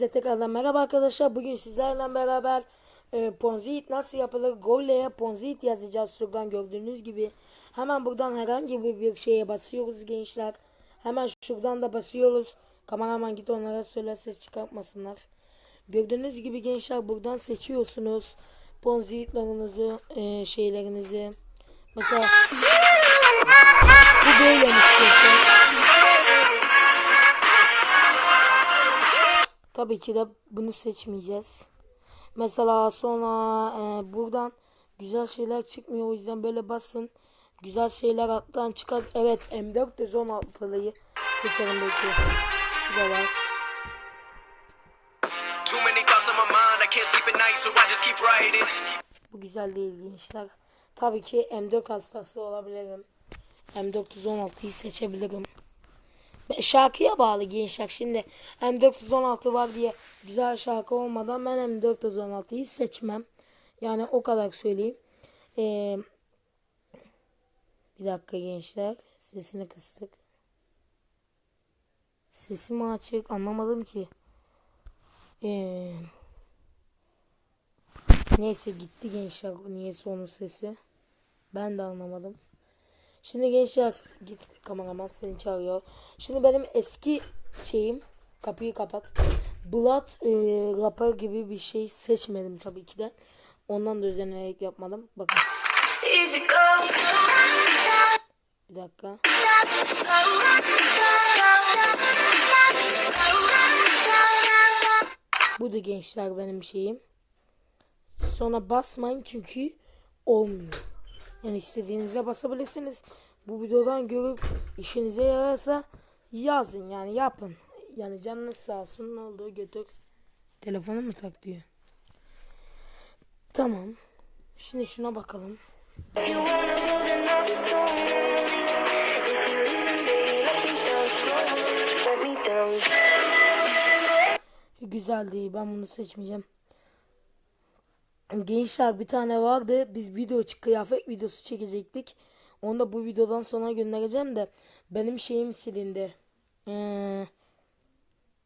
Hepinize tekrardan merhaba arkadaşlar. Bugün sizlerle beraber e, Ponziit nasıl yapılır? Gole'ye Ponziit yazacağız şuradan gördüğünüz gibi. Hemen buradan herhangi bir, şeye basıyoruz gençler. Hemen şuradan da basıyoruz. Kameraman git onlara söyle ses çıkartmasınlar. Gördüğünüz gibi gençler buradan seçiyorsunuz. Ponziitlerinizi, e, şeylerinizi. Mesela Tabii ki de bunu seçmeyeceğiz. Mesela sonra e, buradan güzel şeyler çıkmıyor. O yüzden böyle basın. Güzel şeyler alttan çıkar. Evet M416'lıyı seçelim belki. Var. Just keep writing. Bu güzel değil gençler. Tabii ki M4 hastası olabilirim. M416'yı seçebilirim. Şarkıya bağlı gençler. Şimdi M416 var diye güzel şarkı olmadan ben M416'yı seçmem. Yani o kadar söyleyeyim. Ee, bir dakika gençler. Sesini kıstık. Sesim açık. Anlamadım ki. Ee, neyse gitti gençler. Niyeyse onun sesi. Ben de anlamadım. Şimdi gençler git kameraman seni çağırıyor. Şimdi benim eski şeyim kapıyı kapat. Blood e, rapper gibi bir şey seçmedim tabii ki de. Ondan da özenerek yapmadım. Bakın bir dakika. Bu da gençler benim şeyim. Sonra basmayın çünkü olmuyor. Yani istediğinize basabilirsiniz. Bu videodan görüp işinize yararsa yazın yani yapın. Yani canınız sağ olsun ne oldu götür. Telefonu mu tak diyor. Tamam. Şimdi şuna bakalım. Güzel değil. Ben bunu seçmeyeceğim. Gençler bir tane vardı. Biz video kıyafet videosu çekecektik. Onu da bu videodan sonra göndereceğim de benim şeyim silindi. Ee,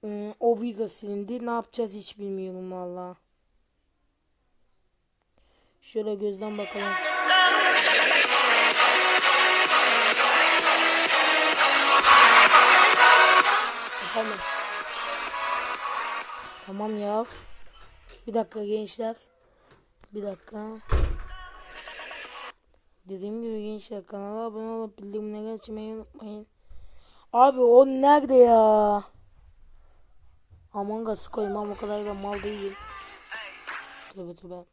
ım, o video silindi. Ne yapacağız hiç bilmiyorum valla. Şöyle gözden bakalım. Efendim. Tamam ya. Bir dakika gençler. Bir dakika. Dediğim gibi gençler kanala abone olup bildirimleri açmayı unutmayın. Abi o nerede ya? Among Us koymam o kadar da mal değil. Tövbe tövbe.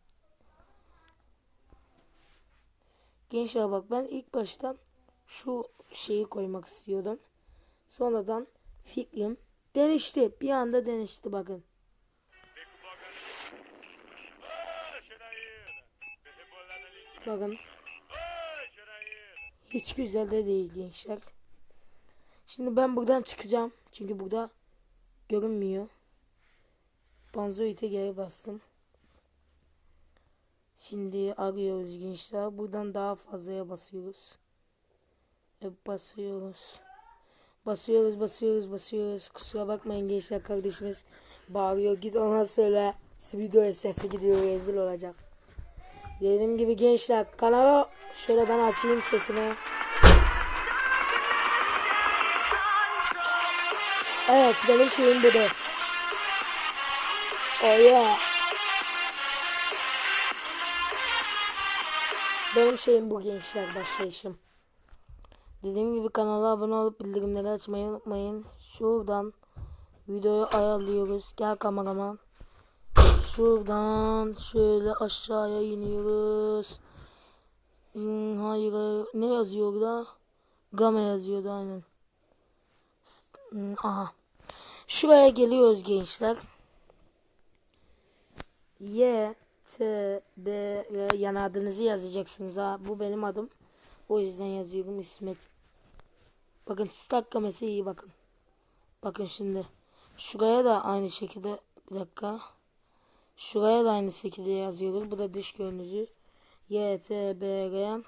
Gençler bak ben ilk baştan şu şeyi koymak istiyordum. Sonradan fikrim değişti. Bir anda değişti bakın. Bakın. Hiç güzel de değil gençler. Şimdi ben buradan çıkacağım. Çünkü burada görünmüyor. Banzoit'e geri bastım. Şimdi arıyoruz gençler. Buradan daha fazlaya basıyoruz. Hep basıyoruz. Basıyoruz, basıyoruz, basıyoruz. Kusura bakmayın gençler kardeşimiz bağırıyor. Git ona söyle. Video sesi gidiyor rezil olacak. Dediğim gibi gençler kanala şöyle ben açayım sesini. Evet benim şeyim budur. Oh yeah. Benim şeyim bu gençler başlayışım. Dediğim gibi kanala abone olup bildirimleri açmayı unutmayın. Şuradan videoyu ayarlıyoruz. Gel kameraman. Şuradan şöyle aşağıya iniyoruz. Hmm, hayır, hayır. Ne yazıyor orada? Game yazıyordu aynen. Hmm, aha. Şuraya geliyoruz gençler. Y, T, B yan adınızı yazacaksınız ha. Bu benim adım. O yüzden yazıyorum İsmet. Bakın stack gamesi iyi bakın. Bakın şimdi. Şuraya da aynı şekilde bir dakika. Şuraya da aynı şekilde yazıyoruz. Bu da dış görünüzü. Y, T, B, R.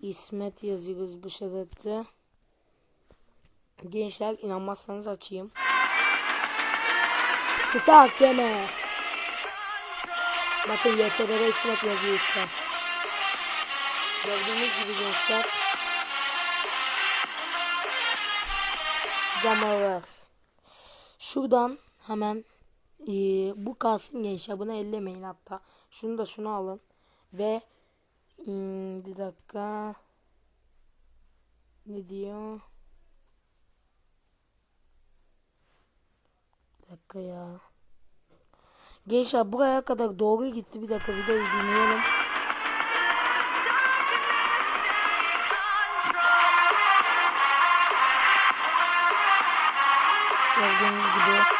İsmet yazıyoruz bu şekilde. Gençler inanmazsanız açayım. Stark Gamer. Bakın YTB'de İsmet yazıyor işte. Gördüğünüz gibi gençler. Gamer. Şuradan hemen e, bu kalsın gençler. Bunu ellemeyin hatta. Şunu da şunu alın. Ve hmm, bir dakika. Ne diyor? Bir dakika ya. Gençler buraya kadar doğru gitti. Bir dakika videoyu dinleyelim. Gördüğünüz gibi.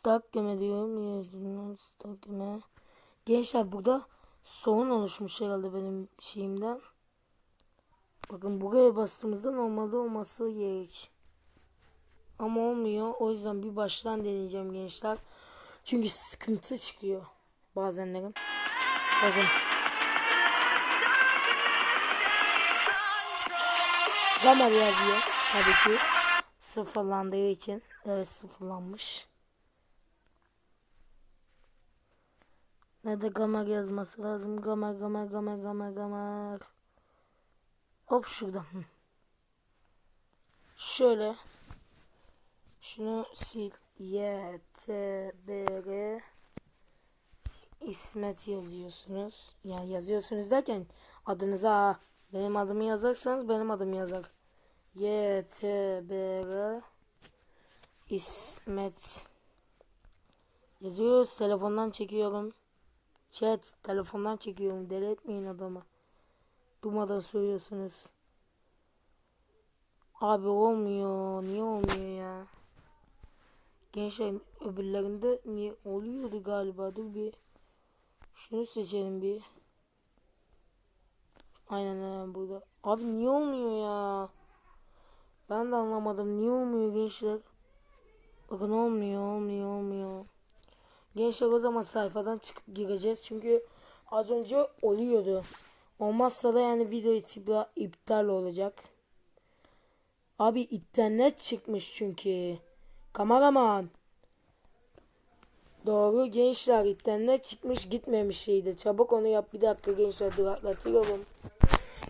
Stack geme diyorum. Stack geme. Gençler burada sorun oluşmuş herhalde benim şeyimden. Bakın buraya bastığımızda normalde olması gerek. Ama olmuyor. O yüzden bir baştan deneyeceğim gençler. Çünkü sıkıntı çıkıyor bazenlerin. Bakın. Gamer yazıyor tabii ki. Sıfırlandığı için. Evet sıfırlanmış. Nerede gamer yazması lazım? Gamer gamer gamer gamer gamer. Hop şuradan. Hı. Şöyle. Şunu sil. Y, T, B, R. İsmet yazıyorsunuz. Yani yazıyorsunuz derken adınıza benim adımı yazarsanız benim adımı yazar. Y, T, B, R. İsmet. Yazıyoruz. Telefondan çekiyorum. Chat. Telefondan çekiyorum. Deli etmeyin adamı. Durmadan söylüyorsunuz. Abi olmuyor. Niye olmuyor ya? Gençler öbürlerinde niye oluyordu galiba. Dur bir. Şunu seçelim bir. Aynen burada. Abi niye olmuyor ya? Ben de anlamadım. Niye olmuyor gençler? Bakın olmuyor olmuyor olmuyor. Gençler o zaman sayfadan çıkıp gireceğiz. Çünkü az önce oluyordu. Olmazsa da yani video iptal, olacak. Abi internet çıkmış çünkü. Kameraman. Doğru gençler internet çıkmış gitmemiş şeydi. Çabuk onu yap bir dakika gençler duraklatıyorum.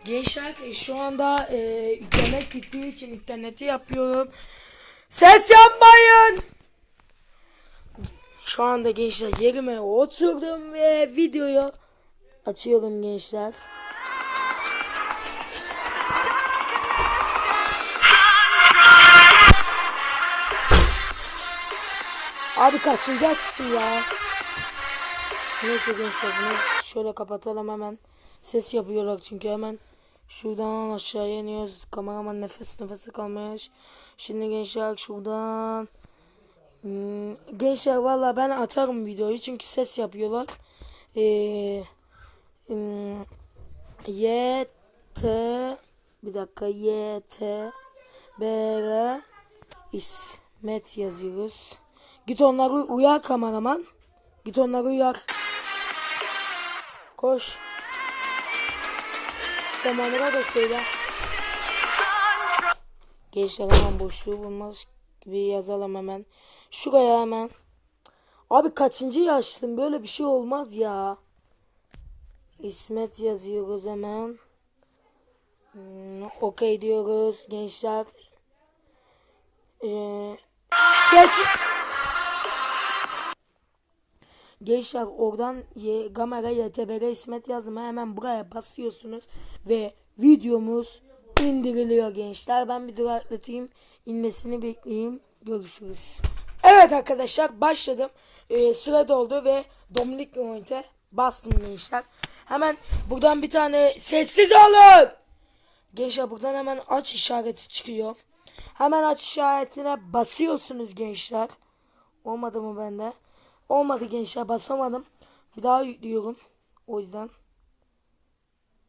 Gençler e, şu anda e, internet gittiği için interneti yapıyorum. Ses yapmayın. Şu anda gençler yerime oturdum ve videoyu açıyorum gençler. Abi kaçıncı açışım ya? Neyse gençler bunu şöyle kapatalım hemen. Ses yapıyorlar çünkü hemen. Şuradan aşağıya iniyoruz. Kameraman nefes nefese kalmış. Şimdi gençler şuradan. Hmm, gençler valla ben atarım videoyu çünkü ses yapıyorlar. Ee, hmm, Y T bir dakika Y T B R İsmet yazıyoruz. Git onları uyar kameraman. Git onları uyar. Koş. Zamanına da söyle. Gençler hemen boşluğu bulmaz gibi yazalım hemen. Şuraya hemen. Abi kaçıncı yaştın böyle bir şey olmaz ya. İsmet yazıyoruz hemen. Hmm, Okey diyoruz gençler. Ee, ses. Gençler oradan y, kamera YTBR İsmet yazma hemen buraya basıyorsunuz ve videomuz indiriliyor gençler. Ben bir duraklatayım inmesini bekleyeyim. Görüşürüz. Evet arkadaşlar başladım. Ee, süre doldu ve Dominik Mointe bastım gençler. Hemen buradan bir tane sessiz olun. Gençler buradan hemen aç işareti çıkıyor. Hemen aç işaretine basıyorsunuz gençler. Olmadı mı bende? Olmadı gençler basamadım. Bir daha yüklüyorum. O yüzden.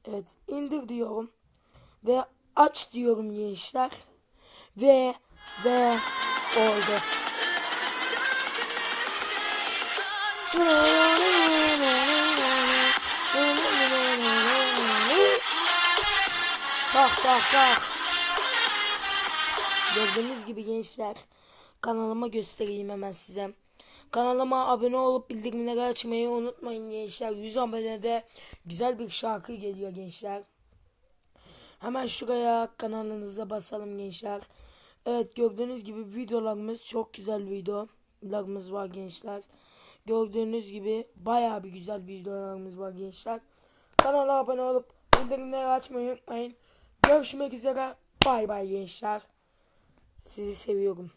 Evet indir diyorum. Ve aç diyorum gençler. Ve ve oldu. Bak bak bak. Gördüğünüz gibi gençler kanalıma göstereyim hemen size. Kanalıma abone olup bildirimleri açmayı unutmayın gençler. 100 abonede güzel bir şarkı geliyor gençler. Hemen şuraya kanalınıza basalım gençler. Evet gördüğünüz gibi videolarımız çok güzel videolarımız var gençler. Gördüğünüz gibi bayağı bir güzel videolarımız var gençler. Kanala abone olup bildirimleri açmayı unutmayın. Görüşmek üzere. Bay bay gençler. Sizi seviyorum.